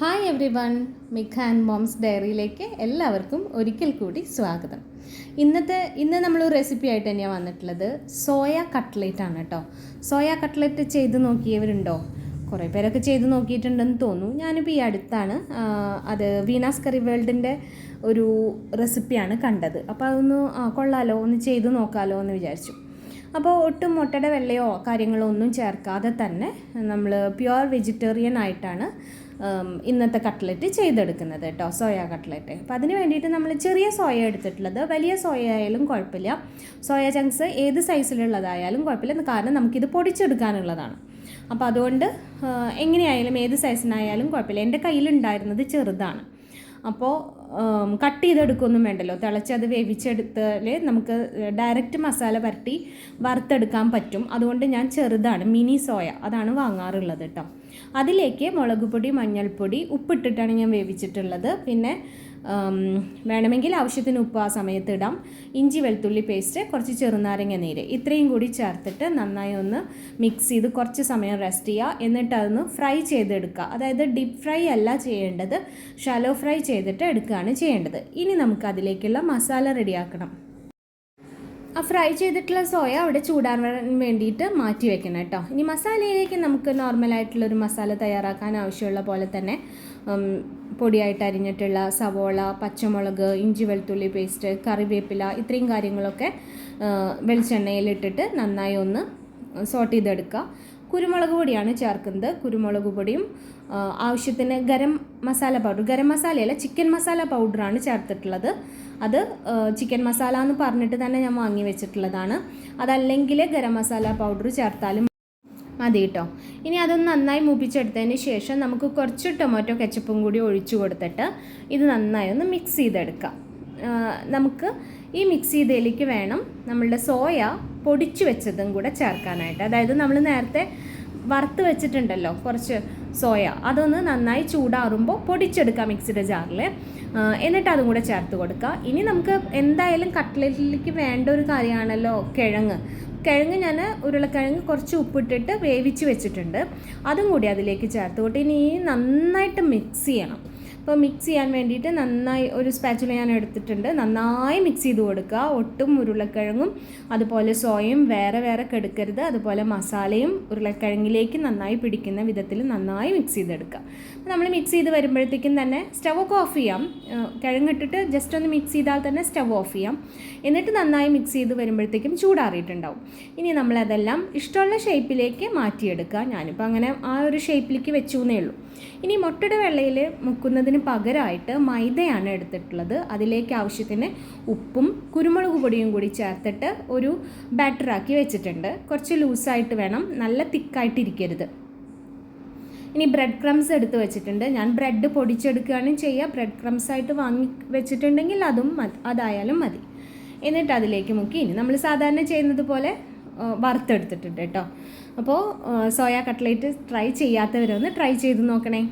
Hi everyone മിഖ് and moms ഡയറിയിലേക്ക് എല്ലാവർക്കും ഒരിക്കൽ കൂടി സ്വാഗതം. ഇന്നത്തെ ഇന്ന് നമ്മൾ റെസിപ്പി ആയിട്ട് തന്നെയാണ് വന്നിട്ടുള്ളത്. സോയ കട്ട്ലേറ്റ് ആണ് കേട്ടോ. സോയ കട്ട്ലേറ്റ് ചെയ്ത് നോക്കിയവരുണ്ടോ? കുറേ പേരൊക്കെ ചെയ്ത് നോക്കിയിട്ടുണ്ടെന്ന് തോന്നുന്നു. ഞാനിപ്പോൾ ഈ അടുത്താണ് അത് വീനാസ് കറി വേൾഡിന്റെ ഒരു റെസിപ്പിയാണ് കണ്ടത്. അപ്പോൾ അതൊന്ന് കൊള്ളാലോ ഒന്ന് ചെയ്ത് നോക്കാലോ എന്ന് വിചാരിച്ചു. അപ്പോൾ ഒട്ടും മുട്ടയുടെ വെള്ളയോ കാര്യങ്ങളോ ഒന്നും ചേർക്കാതെ തന്നെ നമ്മൾ പ്യുവർ വെജിറ്റേറിയൻ ആയിട്ടാണ് ഇന്നത്തെ കട്ട്ലറ്റ് ചെയ്തെടുക്കുന്നത് കേട്ടോ സോയ കട്ട്ലറ്റ്. അപ്പോൾ അതിന് വേണ്ടിയിട്ട് നമ്മൾ ചെറിയ സോയ എടുത്തിട്ടുള്ളത് വലിയ സോയ ആയാലും കുഴപ്പമില്ല. സോയ ചങ്ക്സ് ഏത് സൈസിലുള്ളതായാലും കുഴപ്പമില്ല കാരണം നമുക്കിത് പൊടിച്ചെടുക്കാനുള്ളതാണ്. അപ്പോൾ അതുകൊണ്ട് എങ്ങനെയായാലും ഏത് സൈസിനായാലും കുഴപ്പമില്ല. എന്റെ കയ്യിലുണ്ടായിരുന്നത് ചെറുതാണ്. അപ്പോൾ കട്ട് ചെയ്തെടുക്കുകയൊന്നും വേണ്ടല്ലോ. തിളച്ചത് വേവിച്ചെടുത്താൽ നമുക്ക് ഡയറക്റ്റ് മസാല പരട്ടി വറുത്തെടുക്കാൻ പറ്റും. അതുകൊണ്ട് ഞാൻ ചെറുതാണ് മിനി സോയ അതാണ് വാങ്ങാറുള്ളത് കേട്ടോ അതിലേക്ക് മുളക് പൊടി മഞ്ഞൾപ്പൊടി ഉപ്പിട്ടിട്ടാണ് ഞാൻ വേവിച്ചിട്ടുള്ളത്. പിന്നെ വേണമെങ്കിൽ ആവശ്യത്തിന് ഉപ്പ് ആ സമയത്ത് ഇടാം. ഇഞ്ചി വെളുത്തുള്ളി പേസ്റ്റ് കുറച്ച് ചെറുനാരങ്ങ നീര്. ഇത്രയും കൂടി ചേർത്തിട്ട് നന്നായി ഒന്ന് മിക്സ് ചെയ്ത് കുറച്ച് സമയം റെസ്റ്റ് ചെയ്യുക എന്നിട്ട് അതൊന്ന് ഫ്രൈ ചെയ്തെടുക്കുക. അതായത് ഡീപ്പ് ഫ്രൈ അല്ല ചെയ്യേണ്ടത്. ഷാലോ ഫ്രൈ ചെയ്തിട്ട് എടുക്കുകയാണ് ചെയ്യേണ്ടത്. ഇനി നമുക്ക് അതിലേക്കുള്ള മസാല റെഡിയാക്കണം ആ ഫ്രൈ ചെയ്തിട്ടുള്ള സോയ അവിടെ ചൂടാൻ വേണ്ടിയിട്ട് മാറ്റി വെക്കണം കേട്ടോ. ഇനി മസാലയിലേക്ക് നമുക്ക് നോർമലായിട്ടുള്ളൊരു മസാല തയ്യാറാക്കാൻ ആവശ്യമുള്ള പോലെ തന്നെ പൊടിയായിട്ട് അരിഞ്ഞിട്ടുള്ള സവോള പച്ചമുളക് ഇഞ്ചി വെളുത്തുള്ളി പേസ്റ്റ് കറിവേപ്പില ഇത്രയും കാര്യങ്ങളൊക്കെ വെളിച്ചെണ്ണയിലിട്ടിട്ട് നന്നായി ഒന്ന് സോട്ട് ചെയ്തെടുക്കുക. കുരുമുളക് പൊടിയാണ് ചേർക്കുന്നത്. കുരുമുളക് പൊടിയും ആവശ്യത്തിന് ഗരം മസാല പൗഡർ ഗരം മസാലയല്ല ചിക്കൻ മസാല പൗഡറാണ് ചേർത്തിട്ടുള്ളത്. അത് ചിക്കൻ മസാല എന്ന് പറഞ്ഞിട്ട് തന്നെ ഞാൻ വാങ്ങി വെച്ചിട്ടുള്ളതാണ്. അതല്ലെങ്കിൽ ഗരം മസാല പൗഡർ ചേർത്താലും മതി കേട്ടോ ഇനി അതൊന്ന് നന്നായി മൂപ്പിച്ചെടുത്തതിന് ശേഷം നമുക്ക് കുറച്ച് ടൊമാറ്റോ കെച്ചപ്പും കൂടി ഒഴിച്ചു കൊടുത്തിട്ട് ഇത് നന്നായി ഒന്ന് മിക്സ് ചെയ്തെടുക്കാം. നമുക്ക് ഈ മിക്സ് ചെയ്തതിലേക്ക് വേണം നമ്മളുടെ സോയ പൊടിച്ചു വെച്ചതും കൂടെ ചേർക്കാനായിട്ട്. അതായത് നമ്മൾ നേരത്തെ വറുത്ത് വെച്ചിട്ടുണ്ടല്ലോ കുറച്ച് സോയ അതൊന്ന് നന്നായി ചൂടാറുമ്പോൾ പൊടിച്ചെടുക്കുക മിക്സിയുടെ ജാറിൽ എന്നിട്ട് അതും കൂടെ ചേർത്ത് കൊടുക്കുക. ഇനി നമുക്ക് എന്തായാലും കട്ട്ലറ്റിലേക്ക് വേണ്ട ഒരു കാര്യമാണല്ലോ കിഴങ്ങ്. കിഴങ്ങ് ഞാൻ ഉരുളക്കിഴങ്ങ് കുറച്ച് ഉപ്പിട്ടിട്ട് വേവിച്ച് വെച്ചിട്ടുണ്ട്. അതും കൂടി അതിലേക്ക് ചേർത്ത് കൊടുത്ത് ഇനി നന്നായിട്ട് മിക്സ് ചെയ്യണം. അപ്പോൾ മിക്സ് ചെയ്യാൻ വേണ്ടിയിട്ട് നന്നായി ഒരു സ്പാച്ചുല ഞാൻ എടുത്തിട്ടുണ്ട്. നന്നായി മിക്സ് ചെയ്ത് കൊടുക്കുക. ഒട്ടും ഉരുളക്കിഴങ്ങും അതുപോലെ സോയയും വേറെ വേറെ കെടുക്കരുത്. അതുപോലെ മസാലയും ഉരുളക്കിഴങ്ങിലേക്ക് നന്നായി പിടിക്കുന്ന വിധത്തിൽ നന്നായി മിക്സ് ചെയ്തെടുക്കുക. അപ്പോൾ നമ്മൾ മിക്സ് ചെയ്ത് വരുമ്പോഴത്തേക്കും തന്നെ സ്റ്റവ് ഒക്കെ ഓഫ് ചെയ്യാം. കിഴങ്ങിട്ടിട്ട് ജസ്റ്റ് ഒന്ന് മിക്സ് ചെയ്താൽ തന്നെ സ്റ്റവ് ഓഫ് ചെയ്യാം. എന്നിട്ട് നന്നായി മിക്സ് ചെയ്ത് വരുമ്പോഴത്തേക്കും ചൂടാറിയിട്ടുണ്ടാവും. ഇനി നമ്മളതെല്ലാം ഇഷ്ടമുള്ള ഷേപ്പിലേക്ക് മാറ്റിയെടുക്കുക. ഞാനിപ്പോൾ അങ്ങനെ ആ ഒരു ഷേപ്പിലേക്ക് വെച്ചു എന്നേ ഉള്ളൂ. ഇനി മുട്ടയുടെ വെള്ളയിൽ മുക്കുന്നതിന് പകരമായിട്ട് മൈദയാണ് എടുത്തിട്ടുള്ളത്. അതിലേക്ക് ആവശ്യത്തിന് ഉപ്പും കുരുമുളക് പൊടിയും കൂടി ചേർത്തിട്ട് ഒരു ബാറ്ററാക്കി വെച്ചിട്ടുണ്ട്. കുറച്ച് ലൂസായിട്ട് വേണം. നല്ല തിക്കായിട്ടിരിക്കരുത് ഇനി ബ്രെഡ് ക്രംസ് എടുത്ത് വെച്ചിട്ടുണ്ട്. ഞാൻ ബ്രെഡ് പൊടിച്ചെടുക്കുകയാണ് ചെയ്യുക ബ്രെഡ് ക്രംസ് ആയിട്ട് വാങ്ങി വെച്ചിട്ടുണ്ടെങ്കിൽ അതും മതി അതായാലും മതി. എന്നിട്ട് അതിലേക്ക് മുക്കി. ഇനി നമ്മൾ സാധാരണ ചെയ്യുന്നത് പോലെ വറുത്തെടുത്തിട്ടുണ്ട് കേട്ടോ. അപ്പോൾ സോയ കട്ട്ലേറ്റ് ട്രൈ ചെയ്യാത്തവരൊന്ന് ട്രൈ ചെയ്ത് നോക്കണേ.